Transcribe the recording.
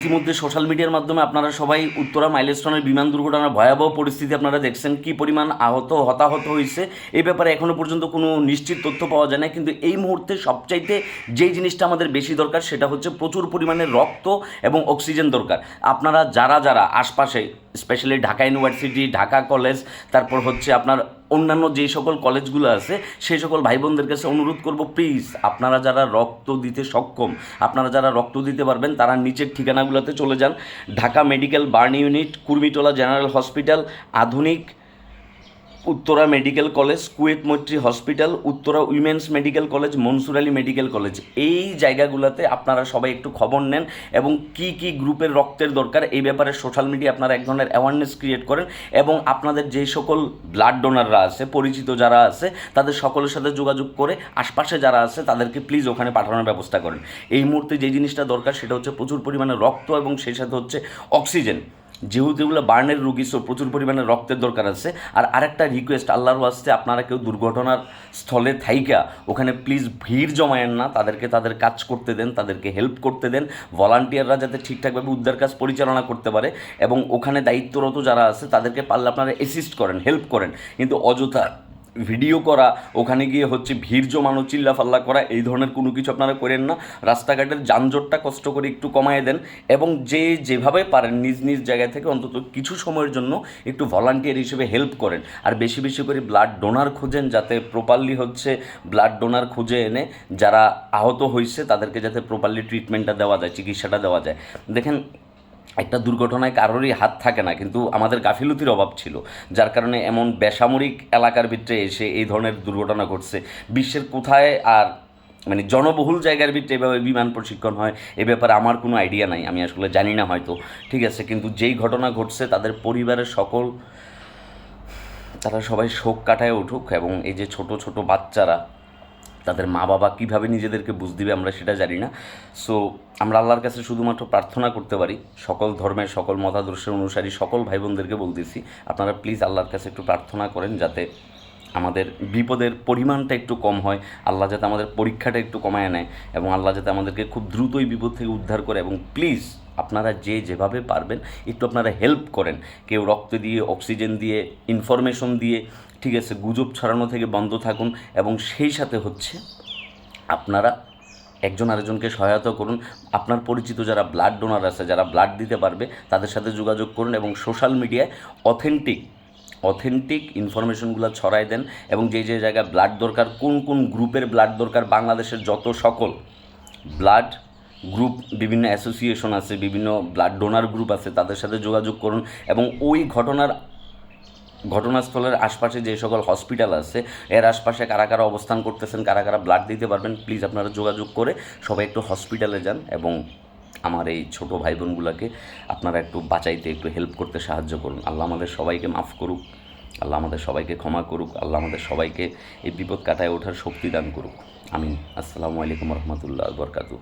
ইতিমধ্যে সোশ্যাল মিডিয়ার মাধ্যমে আপনারা সবাই উত্তরা মাইলস্টোনের বিমান দুর্ঘটনার ভয়াবহ পরিস্থিতি আপনারা দেখছেন, কি পরিমাণ আহত, হতাহত হয়েছে, এই ব্যাপারে এখনও পর্যন্ত কোনো নিশ্চিত তথ্য পাওয়া যায় না। কিন্তু এই মুহূর্তে সবচাইতে যেই জিনিসটা আমাদের বেশি দরকার সেটা হচ্ছে প্রচুর পরিমাণে রক্ত এবং অক্সিজেন দরকার। আপনারা যারা যারা আশপাশে specially Dhaka university Dhaka college তারপর হচ্ছে আপনার অন্যান্য যে সকল কলেজগুলো আছে, সেই সকল ভাই বোনদের কাছে অনুরোধ করব প্লিজ আপনারা যারা রক্ত দিতে সক্ষম, আপনারা যারা রক্ত দিতে পারবেন, তারা নিচের ঠিকানাগুলোতে চলে যান। Dhaka medical burn unit Kurmitola general hospital আধুনিক Uttara medical college, Kuwait Maitree hospital, Uttara women's medical college, Mansur Ali medical college. এই জায়গাগুলোতে আপনারা সবাই একটু খবর নেন এবং কি কি গ্রুপের রক্তের দরকার, এই ব্যাপারে সোশ্যাল মিডিয়া আপনারা এক ধরনের অ্যাওয়ারনেস ক্রিয়েট করেন এবং আপনাদের যে সকল ব্লাড ডোনাররা আছে, পরিচিত যারা আছে, তাদের সকলের সাথে যোগাযোগ করে আশপাশে যারা আছে, তাদেরকে প্লিজ ওখানে পাঠানোর ব্যবস্থা করেন। এই মুহূর্তে যে জিনিসটা দরকার, সেটা হচ্ছে প্রচুর পরিমাণে রক্ত এবং সেই সাথে হচ্ছে অক্সিজেন যেহেতু এগুলো বার্নের রুগী সো প্রচুর পরিমাণে রক্তের দরকার আছে। আর আরেকটা রিকোয়েস্ট আল্লাহর আসতে আপনারা কেউ দুর্ঘটনার স্থলে থাইকা, ওখানে প্লিজ ভিড় জমায়েন না, তাদেরকে তাদের কাজ করতে দেন, তাদেরকে হেল্প করতে দেন ভলান্টিয়াররা যাতে ঠিকঠাকভাবে উদ্ধার কাজ পরিচালনা করতে পারে, এবং ওখানে দায়িত্বরত যারা আছে, তাদেরকে পারলে আপনারা অ্যাসিস্ট করেন হেল্প করেন। কিন্তু অযথা ভিডিও করা, ওখানে গিয়ে হচ্ছে ভিড় জমানো, চিল্লাফাল্লা করা, এই ধরনের কোনো কিছু আপনারা করেন না। রাস্তাঘাটের যানজটটা কষ্ট করে একটু কমায় দেন এবং যে যেভাবে পারেন নিজ নিজ জায়গা থেকে অন্তত কিছু সময়ের জন্য একটু ভলান্টিয়ার হিসেবে হেল্প করেন। আর বেশি বেশি করে ব্লাড ডোনার খোঁজেন যাতে প্রপারলি হচ্ছে ব্লাড ডোনার খুঁজে এনে যারা আহত হয়েছে তাদেরকে যাতে প্রপারলি ট্রিটমেন্টটা দেওয়া যায়, চিকিৎসাটা দেওয়া যায়। দেখেন একটা দুর্ঘটনায় কারোরই হাত থাকে না, কিন্তু আমাদের গাফিলতির অভাব ছিল, যার কারণে এমন বেসামরিক এলাকার ভিতরে এসে এই ধরনের দুর্ঘটনা ঘটছে। বিশ্বের কোথায় আর মানে জনবহুল জায়গার ভিতরে এভাবে বিমান প্রশিক্ষণ হয়, এ ব্যাপারে আমার কোনো আইডিয়া নাই, আমি আসলে জানি না হয়তো। ঠিক আছে, কিন্তু যেই ঘটনা ঘটছে, তাদের পরিবারের সকল, তারা সবাই শোক কাটায় উঠুক এবং এই যে ছোট ছোট বাচ্চারা তাদের মা বাবা কীভাবে নিজেদেরকে বুঝ দিবে আমরা সেটা জানি না। সো আমরা আল্লাহর কাছে শুধুমাত্র প্রার্থনা করতে পারি। সকল ধর্মের, সকল মতাদর্শের অনুসারী, সকল ভাই বোনদেরকে বলতেছি আপনারা প্লিজ আল্লাহর কাছে একটু প্রার্থনা করেন যাতে আমাদের বিপদের পরিমাণটা একটু কম হয়, আল্লাহ যাতে আমাদের পরীক্ষাটা একটু কমায় নেয় এবং আল্লাহ যাতে আমাদেরকে খুব দ্রুতই বিপদ থেকে উদ্ধার করে এবং প্লিজ আপনারা যে যেভাবে পারবেন, একটু আপনারা হেল্প করেন। কেউ রক্ত দিয়ে অক্সিজেন দিয়ে ইনফরমেশন দিয়ে ঠিক আছে, গুজব ছড়ানো থেকে বন্ধ থাকুন এবং সেই সাথে হচ্ছে আপনারা একজন আরেকজনকে সহায়তা করুন। আপনার পরিচিত যারা ব্লাড ডোনার আছে, যারা ব্লাড দিতে পারবে, তাদের সাথে যোগাযোগ করুন এবং সোশ্যাল মিডিয়ায় অথেন্টিক অথেন্টিক ইনফরমেশনগুলো ছড়াই দেন এবং যে যে জায়গায় ব্লাড দরকার, কোন কোন গ্রুপের ব্লাড দরকার, বাংলাদেশের যত সকল ব্লাড গ্রুপ বিভিন্ন অ্যাসোসিয়েশন আছে, বিভিন্ন ব্লাড ডোনার গ্রুপ আছে, তাদের সাথে যোগাযোগ করুন এবং ওই ঘটনার ঘটনাস্থলের আশপাশে যে সকল হসপিটাল আছে, এর আশপাশে কারা কারা অবস্থান করতেছেন, কারা কারা ব্লাড দিতে পারবেন প্লিজ আপনারা যোগাযোগ করে সবাই একটু হসপিটালে যান এবং আমার এই ছোট ভাই বোনগুলোকে আপনারা একটু বাঁচাইতে, একটু হেল্প করতে সাহায্য করুন। আল্লাহ আমাদের সবাইকে মাফ করুক, আল্লাহ আমাদের সবাইকে ক্ষমা করুক, আল্লাহ আমাদের সবাইকে এই বিপদ কাটায় ওঠার শক্তি দান করুক। আমিন। আসসালামু আলাইকুম রহমতুল্লাহ বরকাতুহ।